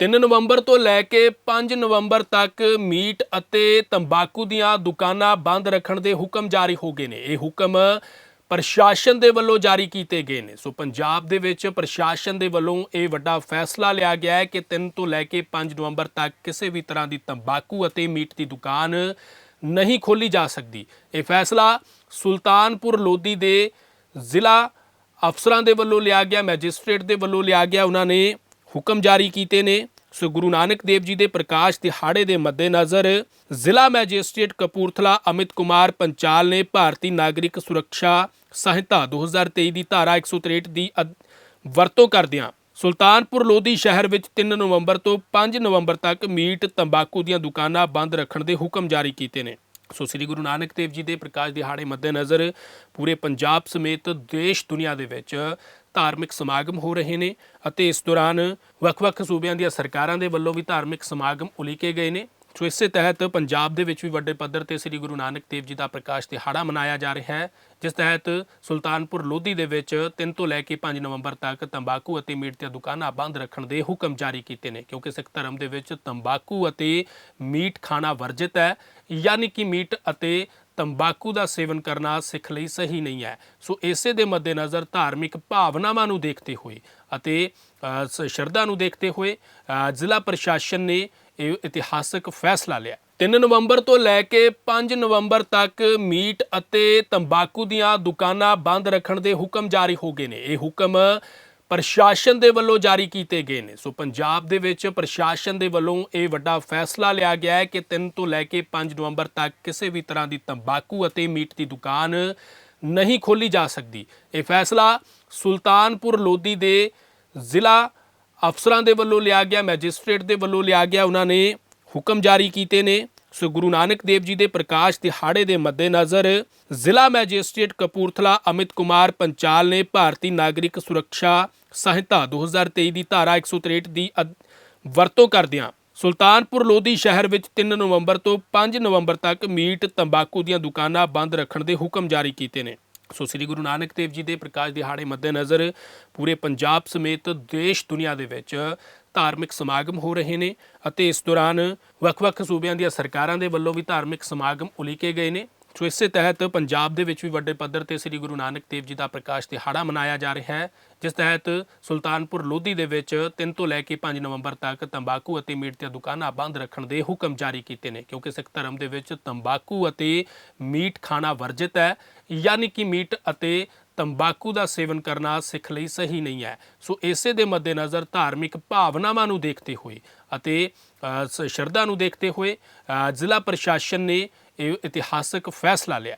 3 ਨਵੰਬਰ ਤੋਂ ਲੈ ਕੇ 5 ਨਵੰਬਰ ਤੱਕ ਮੀਟ ਅਤੇ ਤੰਬਾਕੂ ਦੀਆਂ ਦੁਕਾਨਾਂ ਬੰਦ ਰੱਖਣ ਦੇ ਹੁਕਮ ਜਾਰੀ ਹੋ ਗਏ ਨੇ। ਇਹ ਹੁਕਮ ਪ੍ਰਸ਼ਾਸਨ ਦੇ ਵੱਲੋਂ ਜਾਰੀ ਕੀਤੇ ਗਏ ਨੇ। ਸੋ ਪੰਜਾਬ ਦੇ ਵਿੱਚ ਪ੍ਰਸ਼ਾਸਨ ਦੇ ਵੱਲੋਂ ਇਹ ਵੱਡਾ ਫੈਸਲਾ ਲਿਆ ਗਿਆ ਹੈ ਕਿ 3 ਤੋਂ ਲੈ ਕੇ 5 ਨਵੰਬਰ ਤੱਕ ਕਿਸੇ ਵੀ ਤਰ੍ਹਾਂ ਦੀ ਤੰਬਾਕੂ ਅਤੇ ਮੀਟ ਦੀ ਦੁਕਾਨ ਨਹੀਂ ਖੋਲੀ ਜਾ ਸਕਦੀ। ਇਹ ਫੈਸਲਾ ਸੁਲਤਾਨਪੁਰ ਲੋਧੀ ਦੇ ਜ਼ਿਲ੍ਹਾ ਅਫਸਰਾਂ ਦੇ ਵੱਲੋਂ ਲਿਆ ਗਿਆ, ਮੈਜਿਸਟ੍ਰੇਟ ਦੇ ਵੱਲੋਂ ਲਿਆ ਗਿਆ। ਉਹਨਾਂ ਨੇ ਹੁਕਮ ਜਾਰੀ ਕੀਤੇ ਨੇ। ਸੋ ਗੁਰੂ ਨਾਨਕ ਦੇਵ ਜੀ ਦੇ ਪ੍ਰਕਾਸ਼ ਦਿਹਾੜੇ ਦੇ ਮੱਦੇਨਜ਼ਰ ਜ਼ਿਲ੍ਹਾ ਮੈਜਿਸਟ੍ਰੇਟ ਕਪੂਰਥਲਾ ਅਮਿਤ ਕੁਮਾਰ ਪੰਚਾਲ ਨੇ ਭਾਰਤੀ ਨਾਗਰਿਕ ਸੁਰੱਖਿਆ ਸੰਹਿਤਾ 2023 ਦੀ ਧਾਰਾ 163 ਦੀ ਅਦ- ਵਰਤੋਂ ਕਰਦਿਆਂ ਸੁਲਤਾਨਪੁਰ ਲੋਧੀ ਸ਼ਹਿਰ ਵਿੱਚ 3 ਨਵੰਬਰ ਤੋਂ 5 ਨਵੰਬਰ ਤੱਕ ਮੀਟ, ਤੰਬਾਕੂ ਦੀਆਂ ਦੁਕਾਨਾਂ ਬੰਦ ਰੱਖਣ ਦੇ ਹੁਕਮ ਜਾਰੀ ਕੀਤੇ ਨੇ। ਸੋ ਸ੍ਰੀ ਗੁਰੂ ਨਾਨਕ ਦੇਵ ਜੀ ਦੇ ਪ੍ਰਕਾਸ਼ ਦਿਹਾੜੇ ਮੱਦੇਨਜ਼ਰ ਪੂਰੇ ਪੰਜਾਬ ਸਮੇਤ ਦੇਸ਼ ਦੁਨੀਆ ਦੇ ਵਿੱਚ ਧਾਰਮਿਕ ਸਮਾਗਮ ਹੋ ਰਹੇ ਨੇ ਅਤੇ ਇਸ ਦੌਰਾਨ ਵੱਖ-ਵੱਖ ਸੂਬਿਆਂ ਦੀਆਂ ਸਰਕਾਰਾਂ ਦੇ ਵੱਲੋਂ ਵੀ ਧਾਰਮਿਕ ਸਮਾਗਮ ਉਲੀਕੇ ਗਏ ਨੇ। ਸੋ ਇਸੇ ਤਹਿਤ ਪੰਜਾਬ ਦੇ ਵਿੱਚ ਵੀ ਵੱਡੇ ਪੱਧਰ ਤੇ ਸ੍ਰੀ ਗੁਰੂ ਨਾਨਕ ਦੇਵ ਜੀ ਦਾ ਪ੍ਰਕਾਸ਼ ਦਿਹਾੜਾ ਮਨਾਇਆ ਜਾ ਰਿਹਾ ਹੈ, ਜਿਸ ਤਹਿਤ ਸੁਲਤਾਨਪੁਰ ਲੋਧੀ ਦੇ ਵਿੱਚ 3 ਤੋਂ ਲੈ ਕੇ 5 ਨਵੰਬਰ ਤੱਕ ਤੰਬਾਕੂ ਅਤੇ ਮੀਟ ਦੀਆਂ ਦੁਕਾਨਾਂ ਬੰਦ ਰੱਖਣ ਦੇ ਹੁਕਮ ਜਾਰੀ ਕੀਤੇ ਨੇ, ਕਿਉਂਕਿ ਸਿੱਖ ਧਰਮ ਦੇ ਵਿੱਚ ਤੰਬਾਕੂ ਅਤੇ ਮੀਟ ਖਾਣਾ ਵਰਜਿਤ ਹੈ, ਯਾਨੀ ਕਿ ਮੀਟ ਅਤੇ ਤੰਬਾਕੂ ਦਾ ਸੇਵਨ ਕਰਨਾ ਸਿੱਖ ਲਈ ਸਹੀ ਨਹੀਂ ਹੈ। ਸੋ ਇਸੇ ਦੇ ਮੱਦੇਨਜ਼ਰ ਧਾਰਮਿਕ ਭਾਵਨਾਵਾਂ ਨੂੰ ਦੇਖਦੇ ਹੋਏ ਅਤੇ ਸ਼ਰਧਾ ਨੂੰ ਦੇਖਦੇ ਹੋਏ ਜ਼ਿਲ੍ਹਾ ਪ੍ਰਸ਼ਾਸਨ ਨੇ ਇਹ ਇਤਿਹਾਸਕ ਫੈਸਲਾ ਲਿਆ। 3 ਨਵੰਬਰ ਤੋਂ ਲੈ ਕੇ 5 ਨਵੰਬਰ ਤੱਕ ਮੀਟ ਅਤੇ ਤੰਬਾਕੂ ਦੀਆਂ ਦੁਕਾਨਾਂ ਬੰਦ ਰੱਖਣ ਦੇ ਹੁਕਮ ਜਾਰੀ ਹੋ ਗਏ ਨੇ। ਇਹ ਹੁਕਮ ਪ੍ਰਸ਼ਾਸਨ ਦੇ ਵੱਲੋਂ ਜਾਰੀ ਕੀਤੇ ਗਏ ਨੇ। ਸੋ ਪੰਜਾਬ ਦੇ ਵਿੱਚ ਪ੍ਰਸ਼ਾਸਨ ਦੇ ਵੱਲੋਂ ਇਹ ਵੱਡਾ ਫੈਸਲਾ ਲਿਆ ਗਿਆ ਹੈ ਕਿ 3 ਤੋਂ ਲੈ ਕੇ 5 ਨਵੰਬਰ ਤੱਕ ਕਿਸੇ ਵੀ ਤਰ੍ਹਾਂ ਦੀ ਤੰਬਾਕੂ ਅਤੇ ਮੀਟ ਦੀ ਦੁਕਾਨ ਨਹੀਂ ਖੋਲੀ ਜਾ ਸਕਦੀ। ਇਹ ਫੈਸਲਾ ਸੁਲਤਾਨਪੁਰ ਲੋਧੀ ਦੇ ਜ਼ਿਲ੍ਹਾ ਅਫਸਰਾਂ ਦੇ ਵੱਲੋਂ ਲਿਆ ਗਿਆ, ਮੈਜਿਸਟ੍ਰੇਟ ਦੇ ਵੱਲੋਂ ਲਿਆ ਗਿਆ, ਉਹਨਾਂ ਨੇ ਹੁਕਮ ਜਾਰੀ ਕੀਤੇ ਨੇ। ਸੋ ਗੁਰੂ ਨਾਨਕ ਦੇਵ ਜੀ ਦੇ ਪ੍ਰਕਾਸ਼ ਦਿਹਾੜੇ ਦੇ ਮੱਦੇਨਜ਼ਰ ਜ਼ਿਲ੍ਹਾ ਮੈਜਿਸਟ੍ਰੇਟ ਕਪੂਰਥਲਾ ਅਮਿਤ ਕੁਮਾਰ ਪੰਚਾਲ ਨੇ ਭਾਰਤੀ ਨਾਗਰਿਕ ਸੁਰੱਖਿਆ ਸੰਹਿਤਾ 2023 ਦੀ ਧਾਰਾ 163 ਦੀ ਅਦ- ਵਰਤੋਂ ਕਰਦਿਆਂ ਸੁਲਤਾਨਪੁਰ ਲੋਧੀ ਸ਼ਹਿਰ ਵਿੱਚ 3 ਨਵੰਬਰ ਤੋਂ 5 ਨਵੰਬਰ ਤੱਕ ਮੀਟ ਤੰਬਾਕੂ ਦੀਆਂ ਦੁਕਾਨਾਂ ਬੰਦ ਰੱਖਣ ਦੇ ਹੁਕਮ ਜਾਰੀ ਕੀਤੇ ਨੇ। ਸੋ ਸ੍ਰੀ ਗੁਰੂ ਨਾਨਕ ਦੇਵ ਜੀ ਦੇ ਪ੍ਰਕਾਸ਼ ਦਿਹਾੜੇ ਮੱਦੇਨਜ਼ਰ ਪੂਰੇ ਪੰਜਾਬ ਸਮੇਤ ਦੇਸ਼ ਦੁਨੀਆ ਦੇ ਵਿੱਚ ਧਾਰਮਿਕ ਸਮਾਗਮ ਹੋ ਰਹੇ ਨੇ ਅਤੇ ਇਸ ਦੌਰਾਨ ਵੱਖ-ਵੱਖ ਸੂਬਿਆਂ ਦੀਆਂ ਸਰਕਾਰਾਂ ਦੇ ਵੱਲੋਂ ਵੀ ਧਾਰਮਿਕ ਸਮਾਗਮ ਉਲੀਕੇ ਗਏ ਨੇ। ਸੋ ਇਸੇ ਤਹਿਤ ਪੰਜਾਬ ਦੇ ਵਿੱਚ ਵੀ ਵੱਡੇ ਪੱਧਰ ਤੇ ਸ੍ਰੀ ਗੁਰੂ ਨਾਨਕ ਦੇਵ ਜੀ ਦਾ ਪ੍ਰਕਾਸ਼ ਦਿਹਾੜਾ ਮਨਾਇਆ ਜਾ ਰਿਹਾ ਹੈ, ਜਿਸ ਤਹਿਤ ਸੁਲਤਾਨਪੁਰ ਲੋਧੀ ਦੇ ਵਿੱਚ 3 ਤੋਂ ਲੈ ਕੇ 5 ਨਵੰਬਰ ਤੱਕ ਤੰਬਾਕੂ ਅਤੇ ਮੀਟ ਦੀਆਂ ਦੁਕਾਨਾਂ ਬੰਦ ਰੱਖਣ ਦੇ ਹੁਕਮ ਜਾਰੀ ਕੀਤੇ ਨੇ, ਕਿਉਂਕਿ ਸਿੱਖ ਧਰਮ ਦੇ ਵਿੱਚ ਤੰਬਾਕੂ ਅਤੇ ਮੀਟ ਖਾਣਾ ਵਰਜਿਤ ਹੈ, ਯਾਨੀ ਕਿ ਮੀਟ ਅਤੇ ਤੰਬਾਕੂ ਦਾ ਸੇਵਨ ਕਰਨਾ ਸਿੱਖ ਲਈ ਸਹੀ ਨਹੀਂ ਹੈ। ਸੋ ਇਸੇ ਦੇ ਮੱਦੇਨਜ਼ਰ ਧਾਰਮਿਕ ਭਾਵਨਾਵਾਂ ਨੂੰ ਦੇਖਦੇ ਹੋਏ ਅਤੇ ਸ਼ਰਧਾ ਨੂੰ ਦੇਖਦੇ ਹੋਏ ਜ਼ਿਲ੍ਹਾ ਪ੍ਰਸ਼ਾਸਨ ਨੇ ਇਹ ਇਤਿਹਾਸਕ ਫੈਸਲਾ ਲਿਆ।